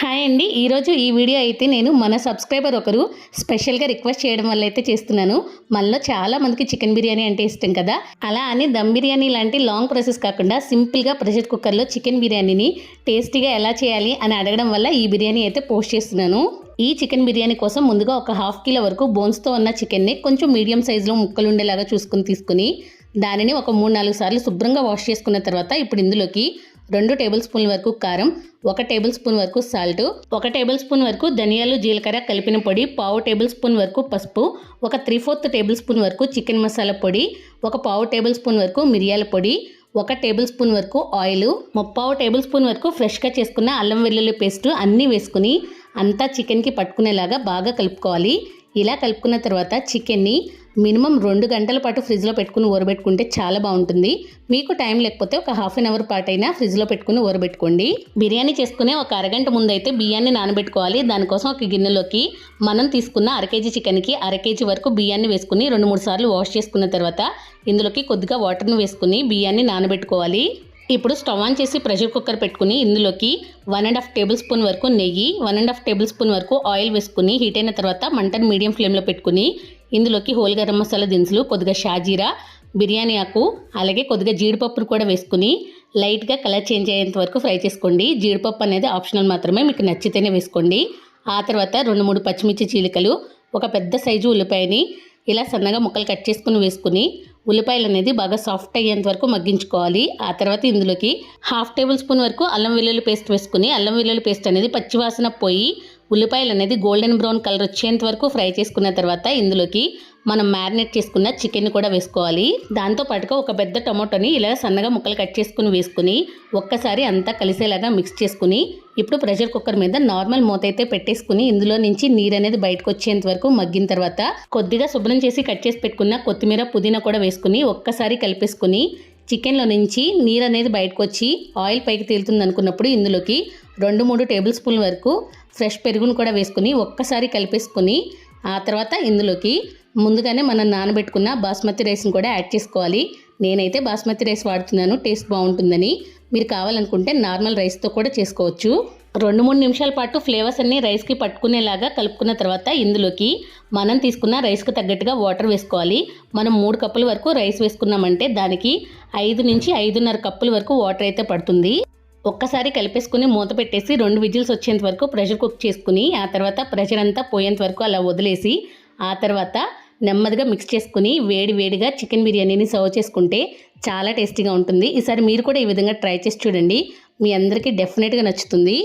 Hi అండి. ఈరోజు ఈ వీడియో అయితే నేను మన సబ్స్క్రైబర్ ఒకరు స్పెషల్గా రిక్వెస్ట్ చేయడం వల్ల అయితే చేస్తున్నాను. మనలో చాలా మందికి చికెన్ బిర్యానీ అంటే ఇష్టం కదా? అలా అని దమ్ బిర్యానీ లాంటి లాంగ్ ప్రాసెస్ కాకుండా సింపుల్గా ప్రెషర్ కుక్కర్లో చికెన్ బిర్యానీని టేస్టీగా ఎలా చేయాలి అని అడగడం వల్ల ఈ బిర్యానీ అయితే పోస్ట్ చేస్తున్నాను. ఈ చికెన్ బిర్యానీ కోసం ముందుగా ఒక హాఫ్ కిలో వరకు బోన్స్తో ఉన్న చికెన్ని కొంచెం మీడియం సైజులో ముక్కలు ఉండేలాగా చూసుకుని తీసుకుని దానిని ఒక మూడు నాలుగు సార్లు శుభ్రంగా వాష్ చేసుకున్న తర్వాత ఇప్పుడు ఇందులోకి రెండు టేబుల్ స్పూన్ల వరకు కారం ఒక టేబుల్ స్పూన్ వరకు సాల్ట్ ఒక టేబుల్ స్పూన్ వరకు ధనియాలు జీలకర్ర కలిపిన పొడి పావు టేబుల్ స్పూన్ వరకు పసుపు ఒక త్రీ ఫోర్త్ టేబుల్ స్పూన్ వరకు చికెన్ మసాలా పొడి ఒక పావు టేబుల్ స్పూన్ వరకు మిరియాల పొడి ఒక టేబుల్ స్పూన్ వరకు ఆయిల్ ముప్పావు టేబుల్ స్పూన్ వరకు ఫ్రెష్గా చేసుకున్న అల్లం వెల్లుల్లి పేస్ట్ అన్నీ వేసుకుని అంతా చికెన్కి పట్టుకునేలాగా బాగా కలుపుకోవాలి. ఇలా కలుపుకున్న తర్వాత చికెన్ని మినిమం రెండు గంటల పాటు ఫ్రిడ్జ్లో పెట్టుకుని ఊరబెట్టుకుంటే చాలా బాగుంటుంది. మీకు టైం లేకపోతే ఒక హాఫ్ అన్ అవర్ పాటు అయినా ఫ్రిడ్జ్లో పెట్టుకుని ఊరబెట్టుకోండి. బిర్యానీ చేసుకునే ఒక అరగంట ముందు అయితే బియ్యాన్ని నానబెట్టుకోవాలి. దానికోసం ఒక గిన్నెలోకి మనం తీసుకున్న అర కేజీ చికెన్కి అర కేజీ వరకు బియ్యాన్ని వేసుకుని రెండు మూడు సార్లు వాష్ చేసుకున్న తర్వాత ఇందులోకి కొద్దిగా వాటర్ను వేసుకుని బియ్యాన్ని నానబెట్టుకోవాలి. ఇప్పుడు స్టవ్ ఆన్ చేసి ప్రెషర్ కుక్కర్ పెట్టుకుని ఇందులోకి one and half tablespoon వరకు నెయ్యి one and half tablespoon వరకు ఆయిల్ వేసుకుని హీట్ అయిన తర్వాత మంటను మీడియం ఫ్లేమ్లో పెట్టుకుని ఇందులోకి హోల్ గరం మసాలా దినుసులు కొద్దిగా షాజీరా బిర్యానీ ఆకు అలాగే కొద్దిగా జీడిపప్పును కూడా వేసుకుని లైట్గా కలర్ చేంజ్ అయ్యేంత వరకు ఫ్రై చేసుకోండి. జీడిపప్పు అనేది ఆప్షనల్ మాత్రమే మీకు నచ్చితేనే వేసుకోండి. ఆ తర్వాత రెండు మూడు పచ్చిమిర్చి చీలికలు ఒక పెద్ద సైజు ఉల్లిపాయని ఇలా సన్నగా ముక్కలు కట్ చేసుకుని వేసుకుని ఉల్లిపాయలు అనేది బాగా సాఫ్ట్ అయ్యేంత వరకు మగ్గించుకోవాలి. ఆ తర్వాత ఇందులోకి హాఫ్ టేబుల్ స్పూన్ వరకు అల్లం వెల్లుల్లి పేస్ట్ వేసుకుని అల్లం వెల్లుల్లి పేస్ట్ అనేది పచ్చివాసన పోయి ఉల్లిపాయలు అనేది గోల్డెన్ బ్రౌన్ కలర్ వచ్చేంత వరకు ఫ్రై చేసుకున్న తర్వాత ఇందులోకి మనం మ్యారినేట్ చేసుకున్న చికెన్ కూడా వేసుకోవాలి. దాంతో పాటుగా ఒక పెద్ద టొమాటోని ఇలా సన్నగా ముక్కలు కట్ చేసుకుని వేసుకుని ఒక్కసారి అంతా కలిసేలాగా మిక్స్ చేసుకుని ఇప్పుడు ప్రెషర్ కుక్కర్ మీద నార్మల్ మూత అయితే పెట్టేసుకుని ఇందులో నుంచి నీరు అనేది బయటకు వచ్చేంత వరకు మగ్గిన తర్వాత కొద్దిగా శుభ్రం చేసి కట్ చేసి పెట్టుకున్న కొత్తిమీర పుదీనా కూడా వేసుకుని ఒక్కసారి కలిపేసుకుని చికెన్లో నుంచి నీరు అనేది బయటకు వచ్చి ఆయిల్ పైకి తేలుతుంది అనుకున్నప్పుడు ఇందులోకి రెండు మూడు టేబుల్ స్పూన్ వరకు ఫ్రెష్ పెరుగును కూడా వేసుకుని ఒక్కసారి కలిపేసుకుని ఆ తర్వాత ఇందులోకి ముందుగానే మనం నానబెట్టుకున్న బాస్మతి రైస్ని కూడా యాడ్ చేసుకోవాలి. నేనైతే బాస్మతి రైస్ వాడుతున్నాను టేస్ట్ బాగుంటుందని. మీరు కావాలనుకుంటే నార్మల్ రైస్తో కూడా చేసుకోవచ్చు. రెండు మూడు నిమిషాల పాటు ఫ్లేవర్స్ అన్నీ రైస్కి పట్టుకునేలాగా కలుపుకున్న తర్వాత ఇందులోకి మనం తీసుకున్న రైస్కి తగ్గట్టుగా వాటర్ వేసుకోవాలి. మనం మూడు కప్పుల వరకు రైస్ వేసుకున్నామంటే దానికి ఐదు నుంచి ఐదున్నర కప్పుల వరకు వాటర్ అయితే పడుతుంది. ఒక్కసారి కలిపేసుకుని మూత పెట్టేసి రెండు విజిల్స్ వచ్చేంత వరకు ప్రెషర్ కుక్ చేసుకుని ఆ తర్వాత ప్రెషర్ అంతా పోయేంత వరకు అలా వదిలేసి ఆ తర్వాత నెమ్మదిగా మిక్స్ చేసుకుని వేడి వేడిగా చికెన్ బిర్యానీని సర్వ్ చేసుకుంటే చాలా టేస్టీగా ఉంటుంది. ఈసారి మీరు కూడా ఈ విధంగా ట్రై చేసి చూడండి. మీ అందరికీ డెఫినెట్గా నచ్చుతుంది.